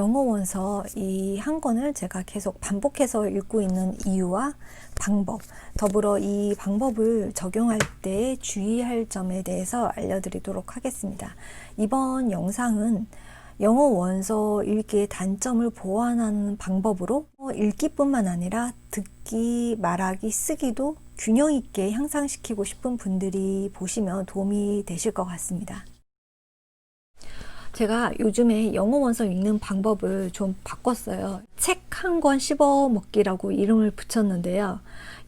영어 원서 이 한 권을 제가 계속 반복해서 읽고 있는 이유와 방법, 더불어 이 방법을 적용할 때 주의할 점에 대해서 알려드리도록 하겠습니다. 이번 영상은 영어 원서 읽기의 단점을 보완하는 방법으로 읽기뿐만 아니라 듣기, 말하기, 쓰기도 균형 있게 향상시키고 싶은 분들이 보시면 도움이 되실 것 같습니다. 제가 요즘에 영어 원서 읽는 방법을 좀 바꿨어요. 책 한 권 씹어 먹기라고 이름을 붙였는데요.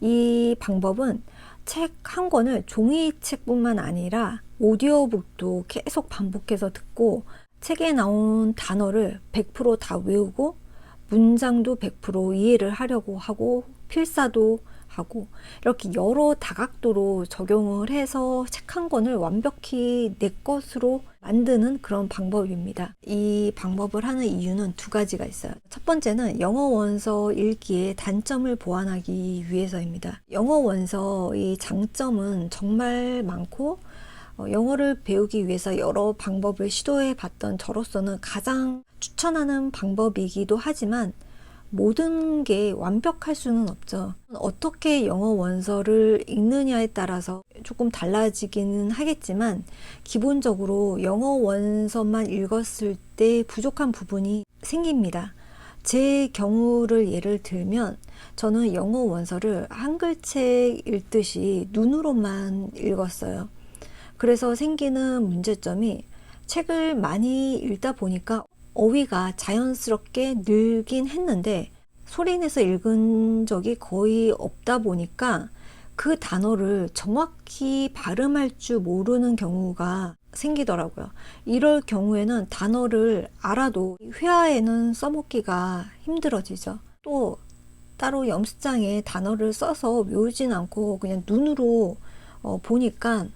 이 방법은 책 한 권을 종이책뿐만 아니라 오디오북도 계속 반복해서 듣고 책에 나온 단어를 100%다 외우고 문장도 100% 이해를 하려고 하고 필사도 하고 이렇게 여러 다각도로 적용을 해서 책 한 권을 완벽히 내 것으로 만드는 그런 방법입니다. 이 방법을 하는 이유는 두 가지가 있어요. 첫 번째는 영어 원서 읽기의 단점을 보완하기 위해서입니다. 영어 원서의 장점은 정말 많고 어, 영어를 배우기 위해서 여러 방법을 시도해 봤던 저로서는 가장 추천하는 방법이기도 하지만 모든 게 완벽할 수는 없죠. 어떻게 영어 원서를 읽느냐에 따라서 조금 달라지기는 하겠지만 기본적으로 영어 원서만 읽었을 때 부족한 부분이 생깁니다. 제 경우를 예를 들면 저는 영어 원서를 한글책 읽듯이 눈으로만 읽었어요. 그래서 생기는 문제점이 책을 많이 읽다 보니까 어휘가 자연스럽게 늘긴 했는데 소리내서 읽은 적이 거의 없다 보니까 그 단어를 정확히 발음할 줄 모르는 경우가 생기더라고요. 이럴 경우에는 단어를 알아도 회화에는 써먹기가 힘들어지죠. 또 따로 염수장에 단어를 써서 외우진 않고 그냥 눈으로 어, 보니까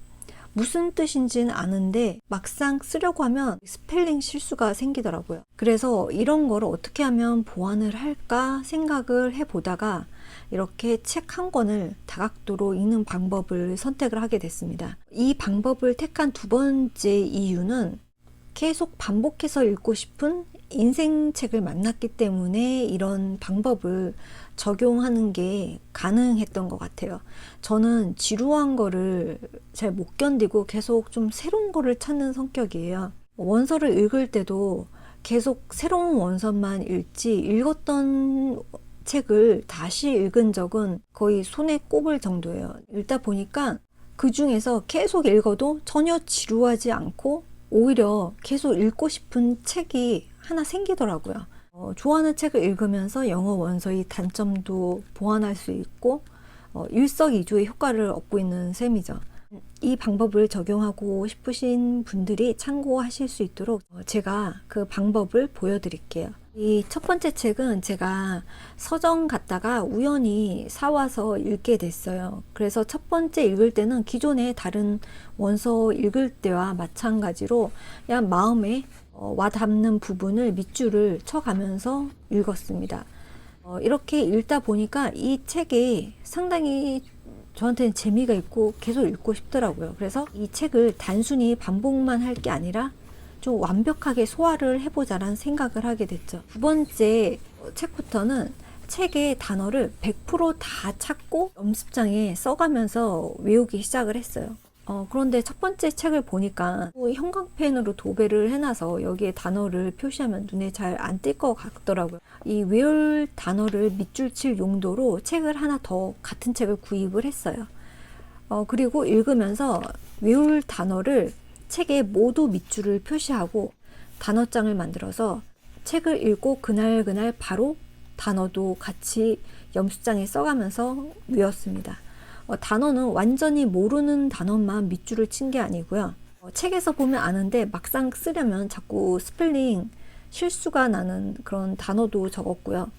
무슨 뜻인지는 아는데 막상 쓰려고 하면 스펠링 실수가 생기더라고요. 그래서 이런 거를 어떻게 하면 보완을 할까 생각을 해보다가 이렇게 책 한 권을 다각도로 읽는 방법을 선택을 하게 됐습니다. 이 방법을 택한 두 번째 이유는 계속 반복해서 읽고 싶은 인생책을 만났기 때문에 이런 방법을 적용하는 게 가능했던 것 같아요. 저는 지루한 거를 잘 못 견디고 계속 좀 새로운 거를 찾는 성격이에요. 원서를 읽을 때도 계속 새로운 원서만 읽지 읽었던 책을 다시 읽은 적은 거의 손에 꼽을 정도예요. 읽다 보니까 그 중에서 계속 읽어도 전혀 지루하지 않고 오히려 계속 읽고 싶은 책이 하나 생기더라고요. 어, 좋아하는 책을 읽으면서 영어 원서의 단점도 보완할 수 있고 어, 일석이조의 효과를 얻고 있는 셈이죠. 이 방법을 적용하고 싶으신 분들이 참고하실 수 있도록 어, 제가 그 방법을 보여드릴게요. 이 첫 번째 책은 제가 서점 갔다가 우연히 사와서 읽게 됐어요. 그래서 첫 번째 읽을 때는 기존의 다른 원서 읽을 때와 마찬가지로 그냥 마음에 어, 와닿는 부분을 밑줄을 쳐가면서 읽었습니다. 어, 이렇게 읽다 보니까 이 책이 상당히 저한테는 재미가 있고 계속 읽고 싶더라고요. 그래서 이 책을 단순히 반복만 할 게 아니라 좀 완벽하게 소화를 해보자라는 생각을 하게 됐죠. 두 번째 책부터는 책의 단어를 100%다 찾고 연습장에 써가면서 외우기 시작을 했어요. 어, 그런데 첫 번째 책을 보니까 또 형광펜으로 도배를 해놔서 여기에 단어를 표시하면 눈에 잘 안 띌 것 같더라고요. 이 외울 단어를 밑줄 칠 용도로 책을 하나 더 같은 책을 구입을 했어요. 어, 그리고 읽으면서 외울 단어를 책에 모두 밑줄을 표시하고 단어장을 만들어서 책을 읽고 그날 그날 바로 단어도 같이 염수장에 써가면서 외웠습니다. 어, 단어는 완전히 모르는 단어만 밑줄을 친 게 아니고요. 어, 책에서 보면 아는데 막상 쓰려면 자꾸 스펠링 실수가 나는 그런 단어도 적었고요.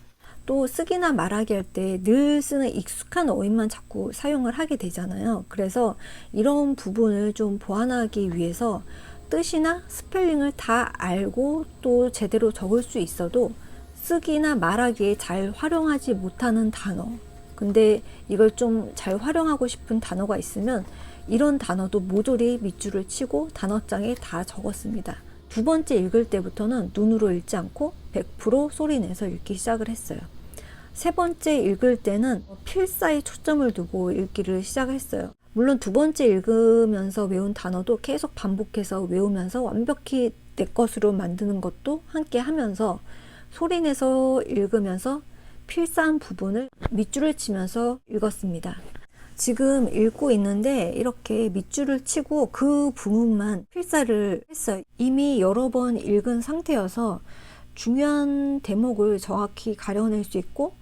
또 쓰기나 말하기 할 때 늘 쓰는 익숙한 어휘만 자꾸 사용을 하게 되잖아요. 그래서 이런 부분을 좀 보완하기 위해서 뜻이나 스펠링을 다 알고 또 제대로 적을 수 있어도 쓰기나 말하기에 잘 활용하지 못하는 단어. 근데 이걸 좀 잘 활용하고 싶은 단어가 있으면 이런 단어도 모조리 밑줄을 치고 단어장에 다 적었습니다. 두 번째 읽을 때부터는 눈으로 읽지 않고 100% 소리 내서 읽기 시작을 했어요. 세 번째 읽을 때는 필사에 초점을 두고 읽기를 시작했어요. 물론 두 번째 읽으면서 외운 단어도 계속 반복해서 외우면서 완벽히 내 것으로 만드는 것도 함께 하면서 소리 내서 읽으면서 필사한 부분을 밑줄을 치면서 읽었습니다. 지금 읽고 있는데 이렇게 밑줄을 치고 그 부분만 필사를 했어요. 이미 여러 번 읽은 상태여서 중요한 대목을 정확히 가려낼 수 있고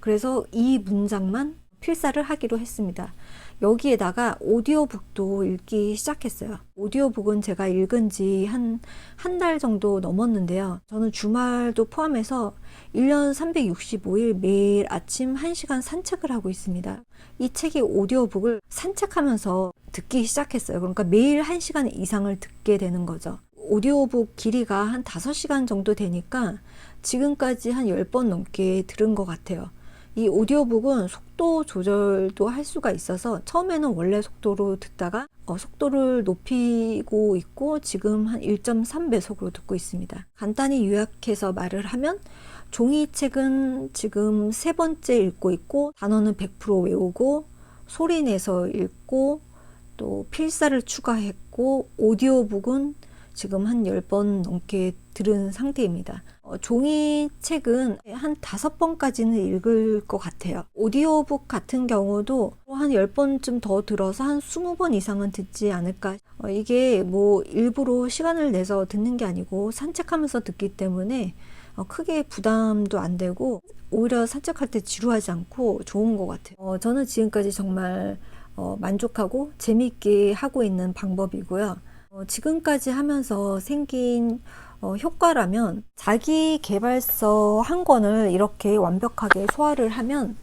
그래서 이 문장만 필사를 하기로 했습니다. 여기에다가 오디오북도 읽기 시작했어요. 오디오북은 제가 읽은 지 한 한 달 정도 넘었는데요. 저는 주말도 포함해서 1년 365일 매일 아침 1시간 산책을 하고 있습니다. 이 책의 오디오북을 산책하면서 듣기 시작했어요. 그러니까 매일 1시간 이상을 듣게 되는 거죠. 오디오북 길이가 한 5시간 정도 되니까 지금까지 한 10번 넘게 들은 것 같아요. 이 오디오북은 속도 조절도 할 수가 있어서 처음에는 원래 속도로 듣다가 어, 속도를 높이고 있고 지금 한 1.3배속으로 듣고 있습니다. 간단히 요약해서 말을 하면 종이책은 지금 세 번째 읽고 있고 단어는 100% 외우고 소리 내서 읽고 또 필사를 추가했고 오디오북은 지금 한 10번 넘게 들은 상태입니다. 어, 종이 책은 한 다섯 번까지는 읽을 것 같아요. 오디오북 같은 경우도 한 10번쯤 더 들어서 한 20번 이상은 듣지 않을까. 어, 이게 뭐 일부러 시간을 내서 듣는 게 아니고 산책하면서 듣기 때문에 어, 크게 부담도 안 되고 오히려 산책할 때 지루하지 않고 좋은 것 같아요. 어, 저는 지금까지 정말 어, 만족하고 재미있게 하고 있는 방법이고요. 어, 지금까지 하면서 생긴 어, 효과라면 자기 개발서 한 권을 이렇게 완벽하게 소화를 하면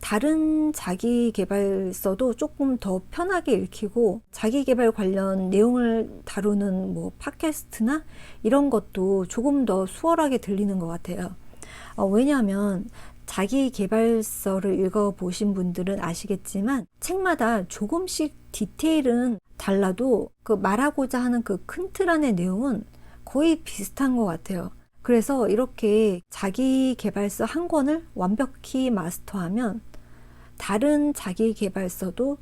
다른 자기 개발서도 조금 더 편하게 읽히고 자기 개발 관련 내용을 다루는 뭐 팟캐스트나 이런 것도 조금 더 수월하게 들리는 것 같아요. 어, 왜냐하면 자기 개발서를 읽어보신 분들은 아시겠지만 책마다 조금씩 디테일은 달라도 그 말하고자 하는 그 큰 틀 안의 내용은 거의 비슷한 것 같아요. 그래서 이렇게 자기 개발서 한 권을 완벽히 마스터하면 다른 자기 개발서도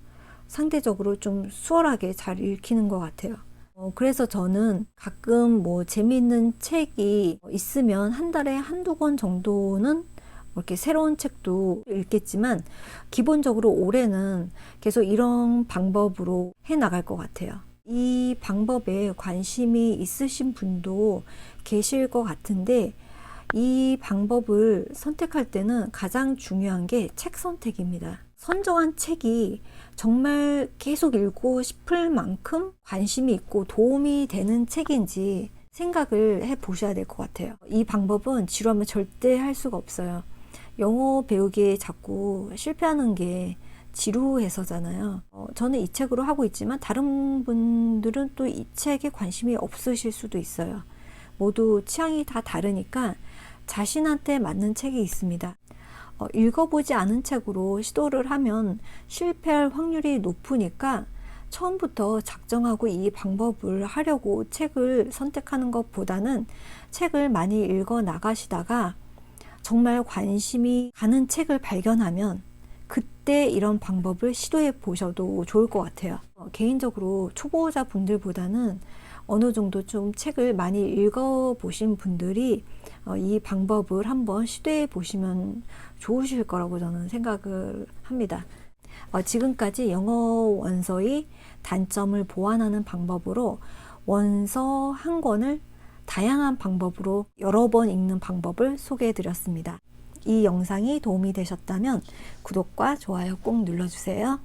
상대적으로 좀 수월하게 잘 읽히는 것 같아요. 어, 그래서 저는 가끔 뭐 재미있는 책이 있으면 한 달에 한두 권 정도는 이렇게 새로운 책도 읽겠지만 기본적으로 올해는 계속 이런 방법으로 해 나갈 것 같아요. 이 방법에 관심이 있으신 분도 계실 것 같은데 이 방법을 선택할 때는 가장 중요한 게 책 선택입니다. 선정한 책이 정말 계속 읽고 싶을 만큼 관심이 있고 도움이 되는 책인지 생각을 해 보셔야 될 것 같아요. 이 방법은 지루하면 절대 할 수가 없어요. 영어 배우기에 자꾸 실패하는 게 지루해서잖아요. 어, 저는 이 책으로 하고 있지만 다른 분들은 또 이 책에 관심이 없으실 수도 있어요. 모두 취향이 다 다르니까 자신한테 맞는 책이 있습니다. 어, 읽어보지 않은 책으로 시도를 하면 실패할 확률이 높으니까 처음부터 작정하고 이 방법을 하려고 책을 선택하는 것보다는 책을 많이 읽어 나가시다가 정말 관심이 가는 책을 발견하면 그때 이런 방법을 시도해 보셔도 좋을 것 같아요. 어, 개인적으로 초보자 분들보다는 어느 정도 좀 책을 많이 읽어 보신 분들이 어, 이 방법을 한번 시도해 보시면 좋으실 거라고 저는 생각을 합니다. 어, 지금까지 영어 원서의 단점을 보완하는 방법으로 원서 한 권을 다양한 방법으로 여러 번 읽는 방법을 소개해 드렸습니다. 이 영상이 도움이 되셨다면 구독과 좋아요 꼭 눌러주세요.